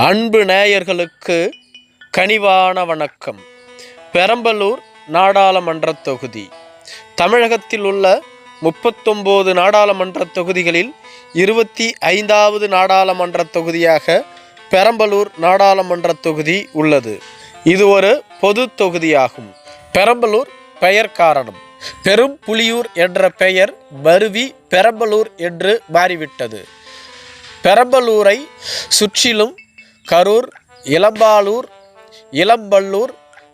அன்பு நேயர்களுக்கு கனிவான வணக்கம். பெரம்பலூர் நாடாளுமன்ற தொகுதி. தமிழகத்தில் உள்ள முப்பத்தொம்போது நாடாளுமன்ற தொகுதிகளில் இருபத்தி ஐந்தாவது நாடாளுமன்ற தொகுதியாக பெரம்பலூர் நாடாளுமன்ற தொகுதி உள்ளது. இது ஒரு பொது தொகுதியாகும். பெரம்பலூர் பெயர் காரணம். பெரும் புலியூர் என்ற பெயர் மருவி பெரம்பலூர் என்று மாறிவிட்டது. பெரம்பலூரை சுற்றிலும் கரூர் இளம்பாலூர் இளம்பல்லூர்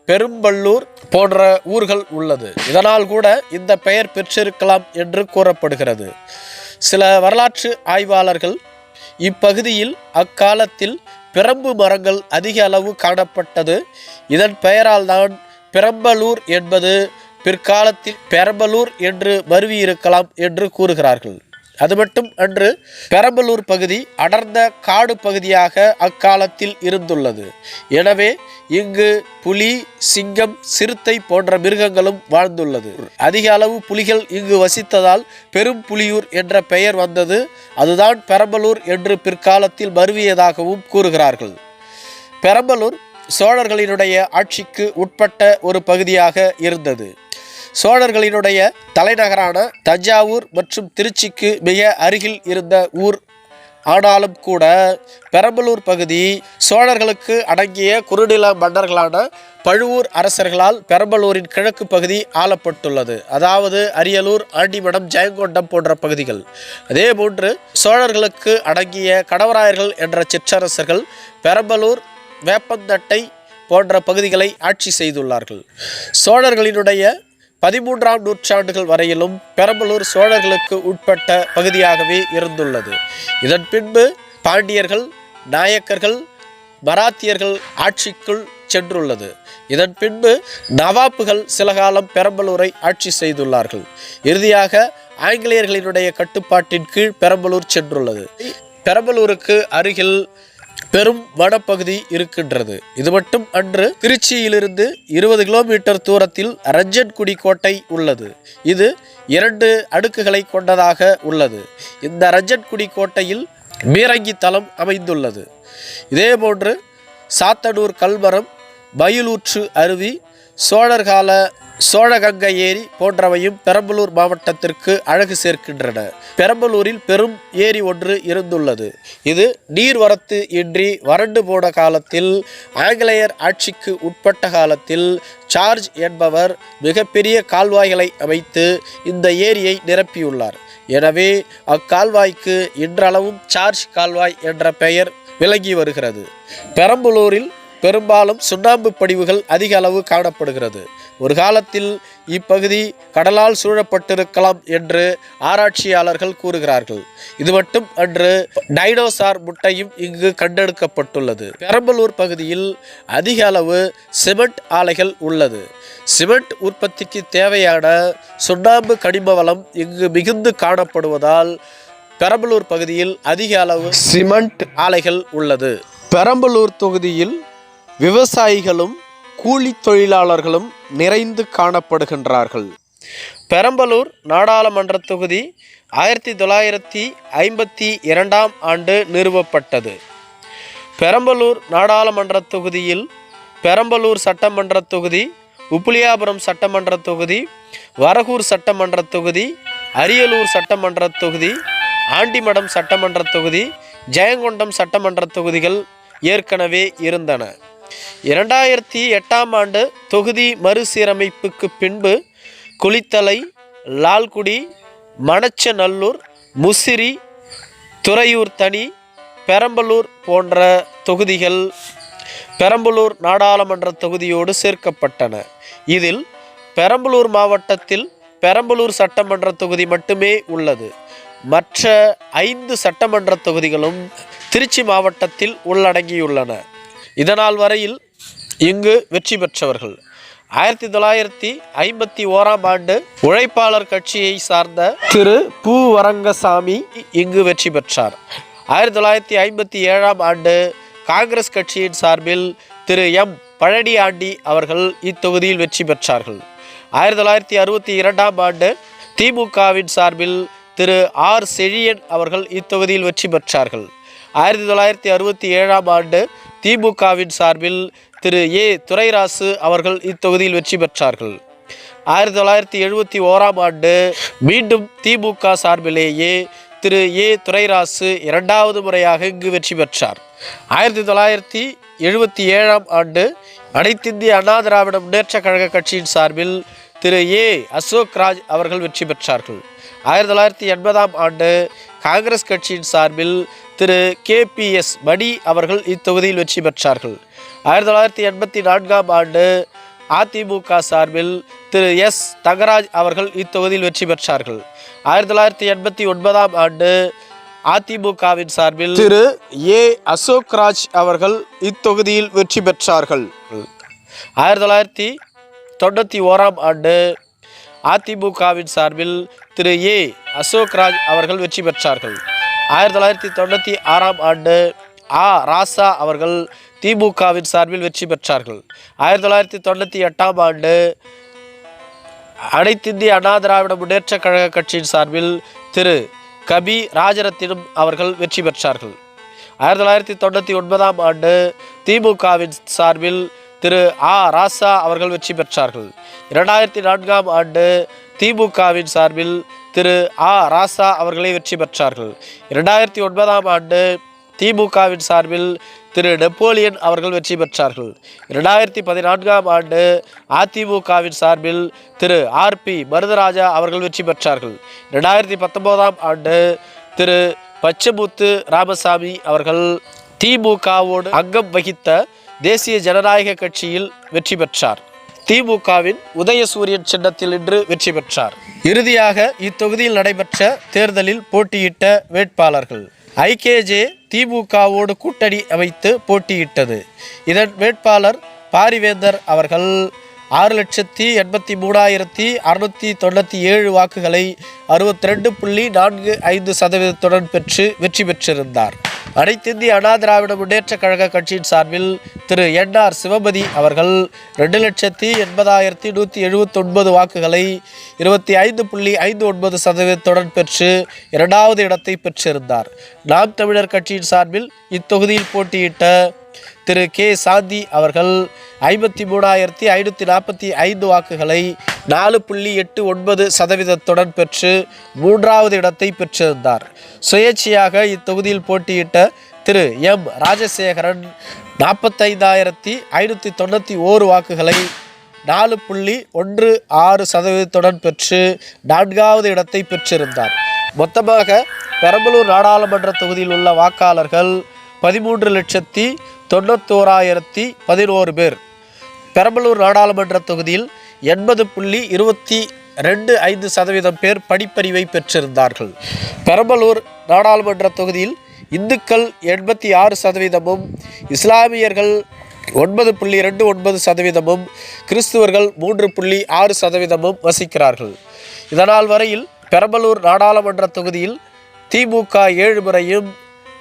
பெரும்பள்ளூர் போன்ற ஊர்கள் உள்ளது. இதனால் கூட இந்த பெயர் பெற்றிருக்கலாம் என்று கூறப்படுகிறது. சில வரலாற்று ஆய்வாளர்கள் இப்பகுதியில் அக்காலத்தில் பிரம்பு மரங்கள் அதிக அளவு காணப்பட்டது. இதன் பெயரால் தான் பெரம்பலூர் என்பது பிற்காலத்தில் பெரம்பலூர் என்று மருவியிருக்கலாம் என்று கூறுகிறார்கள். அது மட்டும் அன்று பெரம்பலூர் பகுதி அடர்ந்த காடு பகுதியாக அக்காலத்தில் இருந்துள்ளது. எனவே இங்கு புலி சிங்கம் சிறுத்தை போன்ற மிருகங்களும் வாழ்ந்துள்ளது. அதிக அளவு புலிகள் இங்கு வசித்ததால் பெரும் புலியூர் என்ற பெயர் வந்தது. அதுதான் பெரம்பலூர் என்று பிற்காலத்தில் மருவியதாகவும் கூறுகிறார்கள். பெரம்பலூர் சோழர்களினுடைய ஆட்சிக்கு உட்பட்ட ஒரு பகுதியாக இருந்தது. சோழர்களினுடைய தலைநகரான தஞ்சாவூர் மற்றும் திருச்சிக்கு மிக அருகில் இருந்த ஊர். ஆனாலும் கூட பெரம்பலூர் பகுதி சோழர்களுக்கு அடங்கிய குறுநில மன்னர்களான பழுவூர் அரசர்களால் பெரம்பலூரின் கிழக்கு பகுதி ஆளப்பட்டுள்ளது. அதாவது அரியலூர் ஆண்டிமடம் ஜெயங்கொண்டம் போன்ற பகுதிகள். அதே போன்று சோழர்களுக்கு அடங்கிய கடவராயர்கள் என்ற சிற்றரசர்கள் பெரம்பலூர் வேப்பந்தட்டை போன்ற பகுதிகளை ஆட்சி செய்துள்ளார்கள். சோழர்களினுடைய பதிமூன்றாம் நூற்றாண்டுகள் வரையிலும் பெரம்பலூர் சோழர்களுக்கு உட்பட்ட பகுதியாகவே இருந்துள்ளது. இதன் பின்பு பாண்டியர்கள் நாயக்கர்கள் மராத்தியர்கள் ஆட்சிக்குள் சென்றுள்ளது. இதன் பின்பு நவாப்புகள் சில காலம் பெரம்பலூரை ஆட்சி செய்துள்ளார்கள். இறுதியாக ஆங்கிலேயர்களினுடைய கட்டுப்பாட்டின் கீழ் பெரம்பலூர் சென்றுள்ளது. பெரம்பலூருக்கு அருகில் பெரும் வனப்பகுதி இருக்கின்றது. இது மட்டும் அன்று திருச்சியிலிருந்து இருபது கிலோமீட்டர் தூரத்தில் ரஞ்சன்குடி கோட்டை உள்ளது. இது இரண்டு அடுக்குகளை கொண்டதாக உள்ளது. இந்த ரஞ்சன்குடி கோட்டையில் பீரங்கி தலம் அமைந்துள்ளது. இதேபோன்று சாத்தனூர் கல்மரம் மயிலூற்று அருவி சோழர்கால சோழகங்கை ஏரி போன்றவையும் பெரம்பலூர் மாவட்டத்திற்கு அழகு சேர்க்கின்றன. பெரம்பலூரில் பெரும் ஏரி ஒன்று இருந்துள்ளது. இது நீர்வரத்து இன்றி வறண்டு போன காலத்தில் ஆங்கிலேயர் ஆட்சிக்கு உட்பட்ட காலத்தில் சார்ஜ் என்பவர் மிகப்பெரிய கால்வாய்களை அமைத்து இந்த ஏரியை நிரப்பியுள்ளார். எனவே அக்கால்வாய்க்கு இன்றளவும் சார்ஜ் கால்வாய் என்ற பெயர் விளங்கி வருகிறது. பெரம்பலூரில் பெரும்பாலும் சுண்ணாம்பு படிவுகள் அதிக அளவு காணப்படுகிறது. ஒரு காலத்தில் இப்பகுதி கடலால் சூழப்பட்டிருக்கலாம் என்று ஆராய்ச்சியாளர்கள் கூறுகிறார்கள். இது மட்டும் அன்று டைனோசார் முட்டையும் இங்கு கண்டெடுக்கப்பட்டுள்ளது. பெரம்பலூர் பகுதியில் அதிக அளவு சிமெண்ட் ஆலைகள் உள்ளது. சிமெண்ட் உற்பத்திக்கு தேவையான சுண்ணாம்பு கனிம வளம் இங்கு மிகுந்து காணப்படுவதால் பெரம்பலூர் பகுதியில் அதிக அளவு சிமெண்ட் ஆலைகள் உள்ளது. பெரம்பலூர் தொகுதியில் விவசாயிகளும் கூலி தொழிலாளர்களும் நிறைந்து காணப்படுகின்றார்கள். பெரம்பலூர் நாடாளுமன்ற தொகுதி ஆயிரத்தி தொள்ளாயிரத்தி ஐம்பத்தி இரண்டாம் ஆண்டு நிறுவப்பட்டது. பெரம்பலூர் நாடாளுமன்ற தொகுதியில் பெரம்பலூர் சட்டமன்ற தொகுதி உப்புலியாபுரம் சட்டமன்ற தொகுதி வரகூர் சட்டமன்ற தொகுதி அரியலூர் சட்டமன்ற தொகுதி ஆண்டிமடம் சட்டமன்ற தொகுதி ஜெயங்கொண்டம் சட்டமன்ற தொகுதிகள் ஏற்கனவே இருந்தன. இரண்டாயிரத்தி எட்டாம் ஆண்டு தொகுதி மறுசீரமைப்புக்கு பின்பு குளித்தலை லால்குடி மணச்சநல்லூர் முசிறி துறையூர் தனி பெரம்பலூர் போன்ற தொகுதிகள் பெரம்பலூர் நாடாளுமன்ற தொகுதியோடு சேர்க்கப்பட்டன. இதில் பெரம்பலூர் மாவட்டத்தில் பெரம்பலூர் சட்டமன்ற தொகுதி மட்டுமே உள்ளது. மற்ற ஐந்து சட்டமன்ற தொகுதிகளும் திருச்சி மாவட்டத்தில் உள்ளடங்கியுள்ளன. இதனால் வரையில் இங்கு வெற்றி பெற்றவர்கள். ஆயிரத்தி தொள்ளாயிரத்தி ஐம்பத்தி ஓராம் ஆண்டு உழைப்பாளர் கட்சியை சார்ந்த திரு பூ. வரங்கசாமி இங்கு வெற்றி பெற்றார். ஆயிரத்தி தொள்ளாயிரத்தி ஐம்பத்தி ஏழாம் ஆண்டு காங்கிரஸ் கட்சியின் சார்பில் திரு. எம். பழனியாண்டி அவர்கள் இத்தொகுதியில் வெற்றி பெற்றார்கள். ஆயிரத்தி தொள்ளாயிரத்தி அறுபத்தி இரண்டாம் ஆண்டு திமுகவின் சார்பில் திரு. ஆர். செழியன் அவர்கள் இத்தொகுதியில் வெற்றி பெற்றார்கள். ஆயிரத்தி தொள்ளாயிரத்தி அறுபத்தி ஏழாம் ஆண்டு திமுகவின் சார்பில் திரு. ஏ. துரைராசு அவர்கள் இத்தொகுதியில் வெற்றி பெற்றார்கள். ஆயிரத்தி தொள்ளாயிரத்தி எழுபத்தி ஓராம் ஆண்டு மீண்டும் திமுக சார்பிலேயே திரு. ஏ. துரைராசு இரண்டாவது முறையாக இங்கு வெற்றி பெற்றார். ஆயிரத்தி தொள்ளாயிரத்தி எழுபத்தி ஏழாம் ஆண்டு அனைத்திந்திய அண்ணா திராவிட முன்னேற்ற கழக கட்சியின் சார்பில் திரு. ஏ. அசோக் ராஜ் அவர்கள் வெற்றி பெற்றார்கள். ஆயிரத்தி தொள்ளாயிரத்தி எண்பதாம் ஆண்டு காங்கிரஸ் கட்சியின் சார்பில் திரு கே பி எஸ் மணி அவர்கள் இத்தொகுதியில் வெற்றி பெற்றார்கள். ஆயிரத்தி தொள்ளாயிரத்தி எண்பத்தி நான்காம் ஆண்டு அதிமுக சார்பில் திரு எஸ் தங்கராஜ் அவர்கள் இத்தொகுதியில் வெற்றி பெற்றார்கள். ஆயிரத்தி தொள்ளாயிரத்தி எண்பத்தி ஒன்பதாம் ஆண்டு அதிமுகவின் சார்பில் திரு ஏ அசோக் ராஜ் அவர்கள் இத்தொகுதியில் வெற்றி பெற்றார்கள். ஆயிரத்தி தொள்ளாயிரத்தி தொண்ணூற்றி ஓராம் ஆண்டு அதிமுகவின் சார்பில் திரு ஏ. அசோக் ராஜ் அவர்கள் வெற்றி பெற்றார்கள். ஆயிரத்தி தொள்ளாயிரத்தி தொண்ணூற்றி ஆறாம் ஆண்டு ஆ. ராசா அவர்கள் திமுகவின் சார்பில் வெற்றி பெற்றார்கள். ஆயிரத்தி தொள்ளாயிரத்தி தொண்ணூற்றி எட்டாம் ஆண்டு அனைத்திந்திய அண்ணா திராவிட முன்னேற்ற கழக கட்சியின் சார்பில் திரு கபி ராஜரத்தினம் அவர்கள் வெற்றி பெற்றார்கள். ஆயிரத்தி தொள்ளாயிரத்தி தொண்ணூற்றி ஒன்பதாம் ஆண்டு திமுகவின் சார்பில் திரு ஆ. ராசா அவர்கள் வெற்றி பெற்றார்கள். இரண்டாயிரத்தி நான்காம் ஆண்டு திமுகவின் சார்பில் திரு ஆ. ராசா அவர்களே வெற்றி பெற்றார்கள். இரண்டாயிரத்தி ஒன்பதாம் ஆண்டு திமுகவின் சார்பில் திரு நெப்போலியன் அவர்கள் வெற்றி பெற்றார்கள். இரண்டாயிரத்தி பதினான்காம் ஆண்டு அதிமுகவின் சார்பில் திரு ஆர்பி மருதராஜா அவர்கள் வெற்றி பெற்றார்கள். இரண்டாயிரத்தி பத்தொம்போதாம் ஆண்டு திரு பச்சமுத்து ராமசாமி அவர்கள் திமுகவோடு அங்கம் வகித்த தேசிய ஜனநாயக கட்சியில் வெற்றி பெற்றார். திமுகவின் உதயசூரியன் சின்னத்தில் இன்று வெற்றி பெற்றார். இறுதியாக இத்தொகுதியில் நடைபெற்ற தேர்தலில் போட்டியிட்ட வேட்பாளர்கள். ஐகேஜே திமுகவோடு கூட்டணி அமைத்து போட்டியிட்டது. இதன் வேட்பாளர் பாரிவேந்தர் அவர்கள் ஆறு லட்சத்தி எண்பத்தி மூணாயிரத்தி அறுநூற்றி தொண்ணூற்றி ஏழு வாக்குகளை அறுபத்தி ரெண்டு புள்ளி நான்கு ஐந்து சதவீதத்துடன் பெற்று வெற்றி பெற்றிருந்தார். அனைத்திந்திய அண்ணா திராவிட முன்னேற்றக் கழக கட்சியின் சார்பில் திரு என் ஆர் சிவபதி அவர்கள் ரெண்டு லட்சத்தி எண்பதாயிரத்தி நூற்றி எழுபத்தொன்பது வாக்குகளை இருபத்தி ஐந்து புள்ளி ஐந்து ஒன்பது சதவீதத்துடன் பெற்று இரண்டாவது இடத்தை பெற்றிருந்தார். நாம் தமிழர் கட்சியின் சார்பில் இத்தொகுதியில் போட்டியிட்ட திரு கே சாந்தி அவர்கள் ஐம்பத்தி மூணாயிரத்தி ஐநூற்றி நாற்பத்தி ஐந்து வாக்குகளை நாலு புள்ளி எட்டு ஒன்பது சதவீதத்துடன் பெற்று மூன்றாவது இடத்தை பெற்றிருந்தார். சுயேட்சையாக இத்தொகுதியில் போட்டியிட்ட திரு எம் ராஜசேகரன் நாற்பத்தைந்தாயிரத்தி ஐநூற்றி தொண்ணூற்றி ஓரு வாக்குகளை நாலு புள்ளி ஒன்று ஆறு சதவீதத்துடன் பெற்று நான்காவது இடத்தை பெற்றிருந்தார். மொத்தமாக பெரம்பலூர் நாடாளுமன்ற தொகுதியில் உள்ள வாக்காளர்கள் பதிமூன்று லட்சத்தி தொண்ணூத்தோராயிரத்தி பதினோரு பேர். பெரம்பலூர் நாடாளுமன்ற தொகுதியில் எண்பது புள்ளி இருபத்தி ரெண்டு ஐந்து சதவீதம் பேர் படிப்பறிவை பெற்றிருந்தார்கள். பெரம்பலூர் நாடாளுமன்ற தொகுதியில் இந்துக்கள் எண்பத்தி ஆறு சதவீதமும் இஸ்லாமியர்கள் ஒன்பது புள்ளி ரெண்டு ஒன்பது சதவீதமும் கிறிஸ்துவர்கள் மூன்று புள்ளி ஆறு சதவீதமும் வசிக்கிறார்கள். இதனால் வரையில் பெரம்பலூர் நாடாளுமன்ற தொகுதியில் திமுக ஏழு முறையும்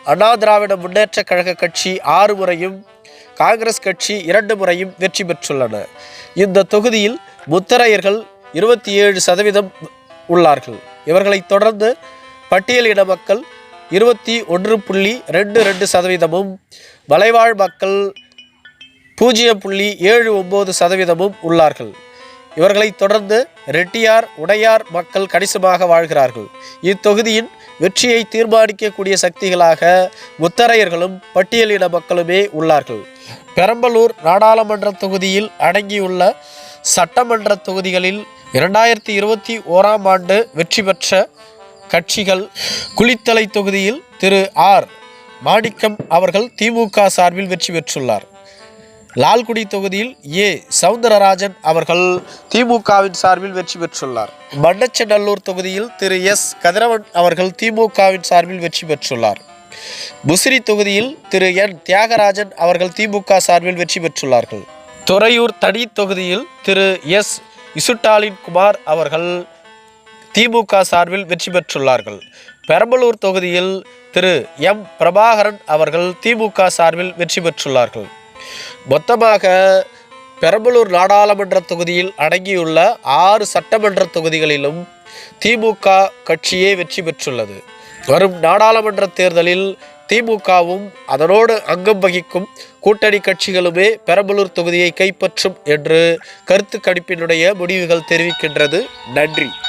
அண்ணா திராவிட முன்னேற்றக் கழக கட்சி ஆறு முறையும் காங்கிரஸ் கட்சி இரண்டு முறையும் வெற்றி பெற்றுள்ளன. இந்த தொகுதியில் முத்தரையர்கள் இருபத்தி ஏழு சதவீதம் உள்ளார்கள். இவர்களைத் தொடர்ந்து பட்டியலின மக்கள் இருபத்தி ஒன்று புள்ளி ரெண்டு ரெண்டு சதவீதமும் மலைவாழ் மக்கள் பூஜ்ஜியம் புள்ளி ஏழு ஒம்பது சதவீதமும் உள்ளார்கள். இவர்களைத் தொடர்ந்து ரெட்டியார் உடையார் மக்கள் கணிசமாக வாழ்கிறார்கள். இத்தொகுதியின் வெற்றியை தீர்மானிக்கக்கூடிய சக்திகளாக முத்தரையர்களும் பட்டியலின மக்களுமே உள்ளார்கள். பெரம்பலூர் நாடாளுமன்ற தொகுதியில் அடங்கியுள்ள சட்டமன்ற தொகுதிகளில் இரண்டாயிரத்தி இருபத்தி ஓராம் ஆண்டு வெற்றி பெற்ற கட்சிகள் குளித்தலை தொகுதியில் திரு ஆர். மாணிக்கம் அவர்கள் திமுக சார்பில் வெற்றி பெற்றுள்ளார். லால்குடி தொகுதியில் ஏ. சவுந்தரராஜன் அவர்கள் திமுகவின் சார்பில் வெற்றி பெற்றுள்ளார். மண்ணச்சநல்லூர் தொகுதியில் திரு எஸ். கதிரவன் அவர்கள் திமுகவின் சார்பில் வெற்றி பெற்றுள்ளார். புசிறி தொகுதியில் திரு என். தியாகராஜன் அவர்கள் திமுக சார்பில் வெற்றி பெற்றுள்ளார்கள். துறையூர் தனி தொகுதியில் திரு எஸ். இசுட்டாலின் குமார் அவர்கள் திமுக சார்பில் வெற்றி பெற்றுள்ளார்கள். பெரம்பலூர் தொகுதியில் திரு எம். பிரபாகரன் அவர்கள் திமுக சார்பில் வெற்றி பெற்றுள்ளார்கள். மொத்தமாக பெரம்பலூர் நாடாளுமன்ற தொகுதியில் அடங்கியுள்ள ஆறு சட்டமன்ற தொகுதிகளிலும் திமுக கட்சியே வெற்றி பெற்றுள்ளது. வரும் நாடாளுமன்ற தேர்தலில் திமுகவும் அதனோடு அங்கம் வகிக்கும் கூட்டணி கட்சிகளுமே பெரம்பலூர் தொகுதியை கைப்பற்றும் என்று கருத்து கணிப்பினுடைய முடிவுகள் தெரிவிக்கின்றது. நன்றி.